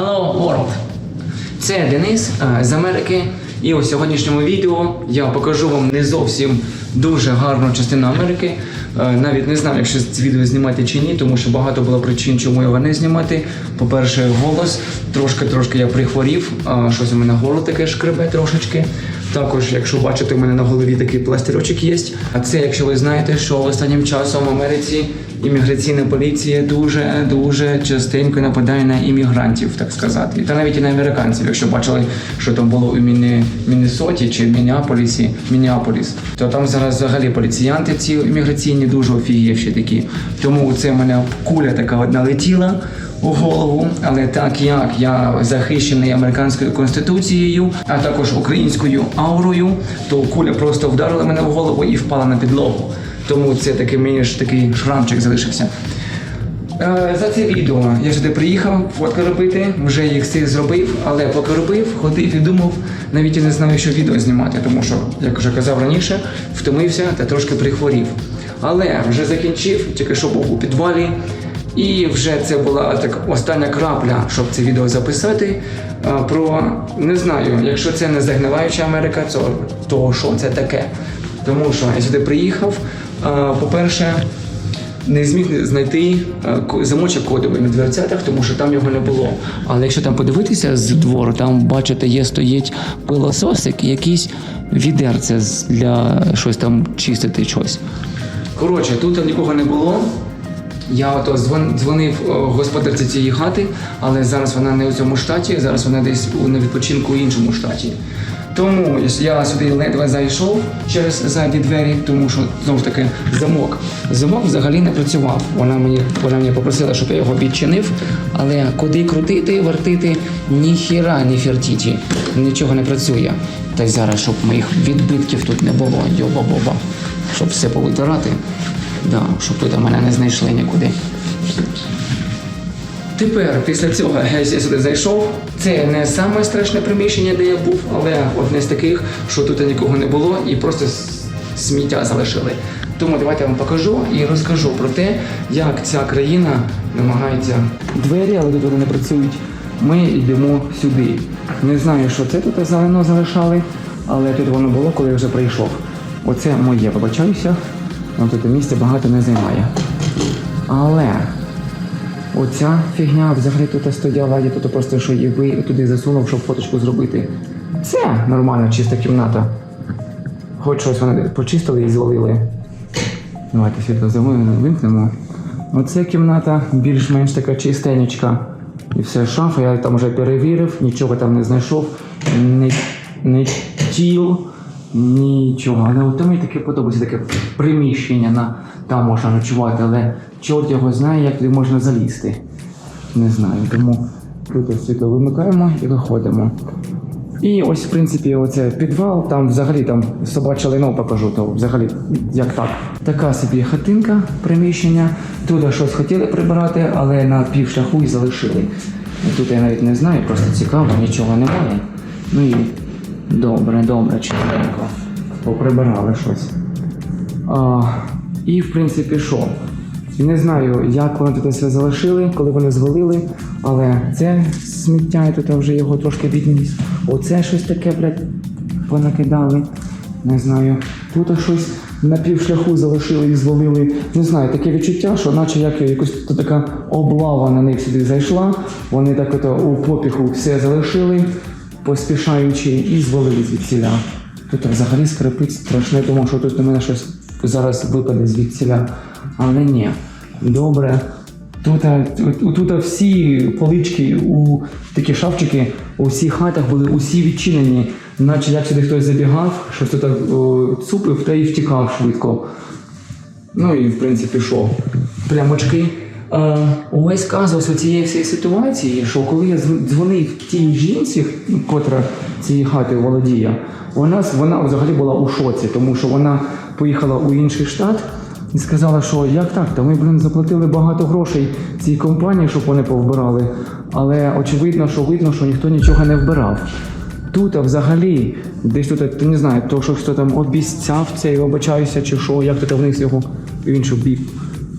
Hello World! Це Денис е, з Америки. І у сьогоднішньому відео я покажу вам не зовсім дуже гарну частину Америки. Е, Навіть не знаю, якщо це відео знімати чи ні, тому що багато було причин, чому його не знімати. По-перше, голос. Трошки-трошки я прихворів, щось у мене горло таке шкребе трошечки. Також, якщо бачите, у мене на голові такий пластирочок є. А це, якщо ви знаєте, що останнім часом в Америці імміграційна поліція дуже дуже частенько нападає на іммігрантів, так сказати, та навіть і на американців. Якщо бачили, що там було у Міні, Міннесоті чи Мінneaполісі, Мінneаполіс, то там зараз взагалі поліціянти ці імміграційні дуже офігівші такі. Тому це в мене куля така одна летіла у голову, але так як я захищений американською конституцією, а також українською аурою, то куля просто вдарила мене в голову і впала на підлогу. Тому це такий мені ж такий шрамчик залишився. Е, За це відео я сюди приїхав фотки робити, вже їх всі зробив, але поки робив, ходив і думав, навіть і не знаю, що відео знімати, тому що, як вже казав раніше, втомився та трошки прихворів. Але вже закінчив, тільки що був у підвалі. І вже це була так остання крапля, щоб це відео записати. Про не знаю, якщо це не загниваюча Америка, то, то що це таке? Тому що я сюди приїхав. По-перше, не зміг знайти замочок кодовий на дверцятах, тому що там його не було. Але якщо там подивитися з двору, там бачите, є стоїть пилососик, якийсь відерце для щось там чистити щось. Коротше, тут нікого не було. Я ото дзвон- дзвонив господарці цієї хати, але зараз вона не у цьому штаті, зараз вона десь на відпочинку у іншому штаті. Тому я сюди ледве зайшов через задні двері, тому що знову ж таки замок. Замок взагалі не працював. Вона мені вона мені попросила, щоб я його відчинив, але куди крутити, вертити, ніхіра не фертіті. Нічого не працює. Та й зараз, щоб моїх відбитків тут не було, йоба-боба, щоб все повитирати. Да, щоб тут мене не знайшли нікуди. Тепер, після цього, я сюди зайшов. Це не саме страшне приміщення, де я був, але одне з таких, що тут нікого не було і просто сміття залишили. Тому давайте я вам покажу і розкажу про те, як ця країна намагається. Двері, але тут не працюють. Ми йдемо сюди. Не знаю, що це тут зелено залишали, але тут воно було, коли я вже прийшов. Оце моє, вибачаюся. Вам тут місця багато не займає. Але Оця фігня взагалі тут стояла, я тут просто що її туди засунув, щоб фоточку зробити. Це нормальна чиста кімната. Хоч щось вони почистили і звалили. Давайте світло вимкнемо. Оце кімната більш-менш така чистенечка. І все, шафа, я там вже перевірив, нічого там не знайшов, не, не тіл, нічого. Але от мені таке подобається таке приміщення, на, там можна ночувати, але чорт його знає, як туди можна залізти. Не знаю, тому тут світло вимикаємо і виходимо. І ось, в принципі, оце підвал, там взагалі там собаче лайно покажу, то взагалі як так. Така собі хатинка, приміщення. Тут щось хотіли прибирати, але на півшляху і залишили. Тут я навіть не знаю, просто цікаво, нічого немає. Ну і добре, добре, чистенько. Поприбирали щось. А, і в принципі, що? Не знаю, як вони тут все залишили, коли вони звалили, але це сміття, я тут вже його трошки відніс. Оце щось таке, блядь, понакидали. Не знаю. Тут щось на півшляху залишили і звалили. Не знаю, таке відчуття, що наче як якось тут така облава на них сюди зайшла. Вони так ото у попіху все залишили, поспішаючи, і звалили звідсіля. Тут взагалі скрипить страшне, тому що тут у мене щось зараз випаде звідсіля. Але ні, добре. Тут, тут, тут всі полички, у такі шафчики у всіх хатах були усі відчинені, наче як сюди хтось забігав, щось тут о, цупив та й втікав швидко. Ну і в принципі що? Прямочки. Увесь казус у цієї всієї ситуації, що коли я дз- дзвонив тій жінці, котра цієї хати володіє, вона, вона взагалі була у шоці, тому що вона поїхала у інший штат і сказала, що як так, та ми, блин, заплатили багато грошей цій компанії, щоб вони повбирали. Але очевидно, що видно, що ніхто нічого не вбирав. Тут а взагалі, десь тут, ти не знаю, то що хто там обіцяв це і вибачаюся, чи що, як тут вниз його в інший бік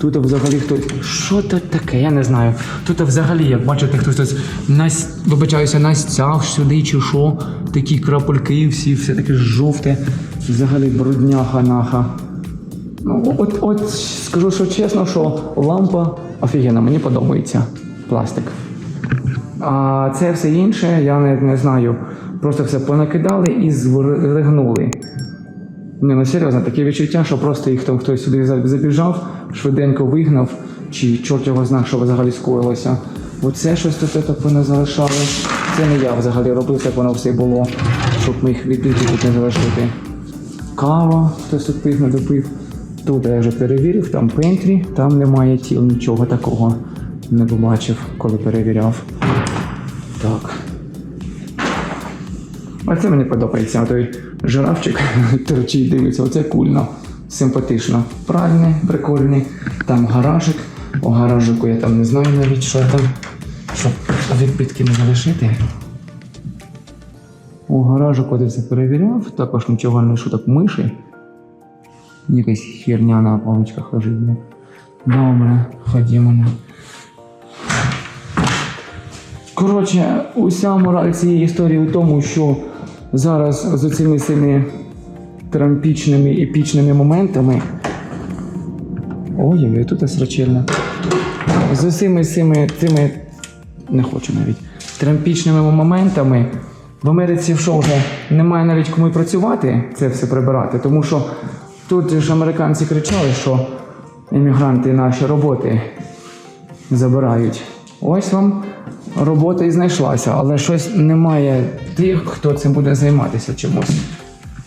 Тут взагалі хтось. Що тут таке? Я не знаю. Тут взагалі, як бачите, хтось тут нас, вибачаюся, настяг сюди чи що. Такі крапельки, всі, все таке жовте. Взагалі брудняха наха. Ну, от, от скажу, що чесно, що лампа офігенна, мені подобається. Пластик. А це все інше, я не, не знаю. Просто все понакидали і зригнули. Не, ну серйозно, таке відчуття, що просто їх там хтось сюди забіжав, швиденько вигнав, чи чорт його знає, що взагалі скоїлося. Оце щось тут так вони залишали. Це не я взагалі робив, так воно все було, щоб ми їх відбити тут не залишити. Кава, хтось тут пив, не допив. Тут я вже перевірив, там пентрі, там немає тіл, нічого такого не побачив, коли перевіряв. Так. А це мені подобається. Той жирафчик торчить, дивиться, оце кульно, симпатично. Правильний, прикольний. Там гаражик. У гаражику я там не знаю навіть, що там. Щоб відбитки не залишити. У гаражику я перевіряв, також нічого не шуток миші. Якась херня на паличках лежить. Добре, ходімо. на. Коротше, уся мораль цієї історії у тому, що зараз з цими цими трампічними епічними моментами. Ой, ой, тут срачельно. З усіми цими цими не хочу навіть трампічними моментами в Америці що вже немає навіть кому працювати це все прибирати, тому що тут ж американці кричали, що іммігранти наші роботи забирають. Ось вам робота і знайшлася, але щось немає тих, хто цим буде займатися чомусь.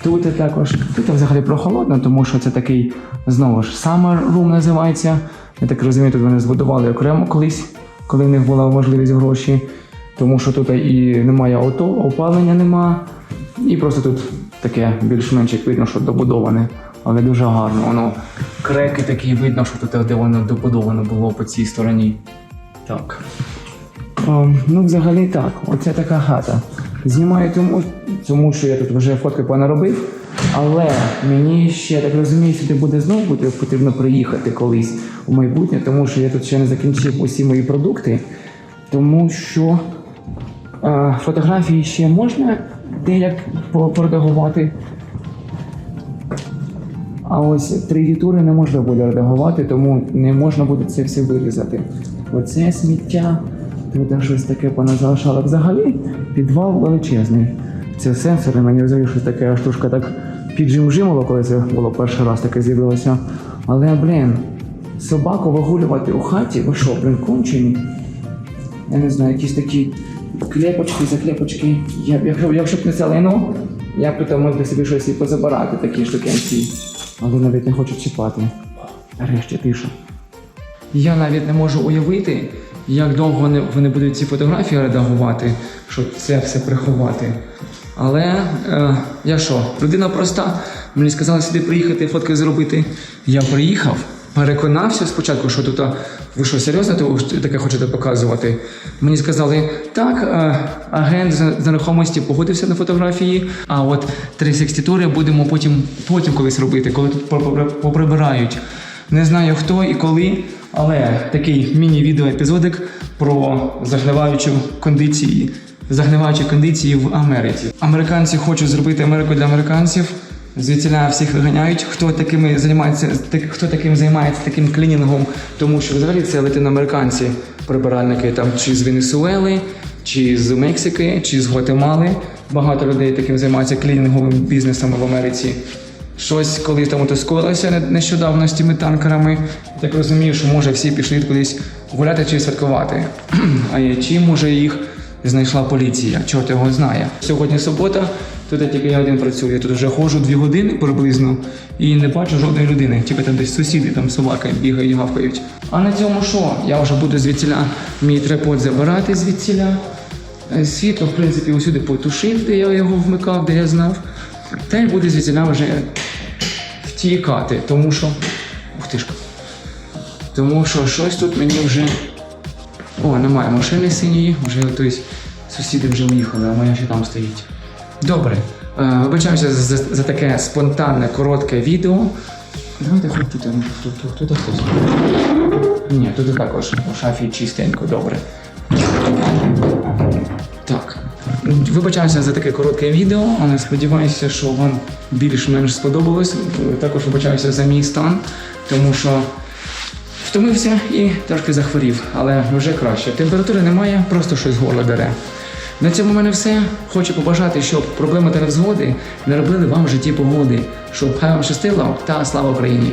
Тут також тут взагалі прохолодно, тому що це такий знову ж summer room називається. Я так розумію, тут вони збудували окремо колись, коли в них була можливість гроші. Тому що тут і немає авто, опалення нема. І просто тут таке більш-менш як видно, що добудоване, але дуже гарно. Воно креки такі видно, що тут де воно добудовано було по цій стороні. Так. Ем, ну, взагалі так, оце така хата. Знімаю тому, тому що я тут вже фотки понаробив, але мені ще так розумію, сюди буде знову буде потрібно приїхати колись у майбутнє, тому що я тут ще не закінчив усі мої продукти, тому що е, фотографії ще можна деяк по- поредагувати. А ось 3D тури не можна буде редагувати, тому не можна буде це все вирізати. Оце сміття, тут щось таке поназалишало. Взагалі підвал величезний. Це сенсори, мені взагалі щось таке штучка так піджимжимало, коли це було перший раз таке з'явилося. Але, блін, собаку вигулювати у хаті, ви що, блін, кончені? Я не знаю, якісь такі клепочки, заклепочки. Я, якщо, якщо б не лайно, я б мог би собі щось і позабирати, такі штукенці. Але навіть не хочу чіпати. Нарешті тиша. Я навіть не можу уявити, як довго вони, вони будуть ці фотографії редагувати, щоб це все приховати. Але е, я що, людина проста, мені сказали сюди приїхати, фотки зробити. Я приїхав, переконався спочатку, що тут ви що, серйозно таке хочете показувати. Мені сказали, так, е, агент з нерухомості погодився на фотографії, а от 360 тури будемо потім, потім колись робити, коли тут поприбирають. Не знаю хто і коли, але такий міні-відеоепізодик про загниваючу кондиції, загниваючі кондиції в Америці. Американці хочуть зробити Америку для американців. Звідсіля всіх виганяють, хто такими займається, так, хто таким займається таким клінінгом, тому що взагалі це латиноамериканці, прибиральники там чи з Венесуели, чи з Мексики, чи з Гватемали. Багато людей таким займаються клінінговим бізнесом в Америці. Щось, коли там скоїлося нещодавно з тими танкерами, так розумію, що може всі пішли кудись гуляти чи святкувати. А я- чи може їх знайшла поліція? Чорт його знає. Сьогодні субота, тут тільки я один працюю. Тут вже ходжу дві години приблизно і не бачу жодної людини. Тільки там десь сусіди, там собаки бігають, гавкають. А на цьому що? Я вже буду звідсіля мій трепот забирати звідсіля. Е, Світло, в принципі, усюди потушив, де я його вмикав, де я знав. Та й буде звідсіля вже втікати, тому що. Ух ти ж. Тому що щось тут мені вже. О, немає машини синьої, вже тобто, сусіди вже уїхали, а моя ще там стоїть. Добре. Е, Вибачаюся за, за, за таке спонтанне, коротке відео. Давайте хоч тут, тут, тут. Ні, тут також у шафі чистенько, добре. Вибачаюся за таке коротке відео, але сподіваюся, що вам більш-менш сподобалось. Також вибачаюся за мій стан, тому що втомився і трошки захворів, але вже краще. Температури немає, просто щось горло дере. На цьому в мене все. Хочу побажати, щоб проблеми та невзгоди не робили вам в житті погоди, щоб хай вам щастило та слава Україні!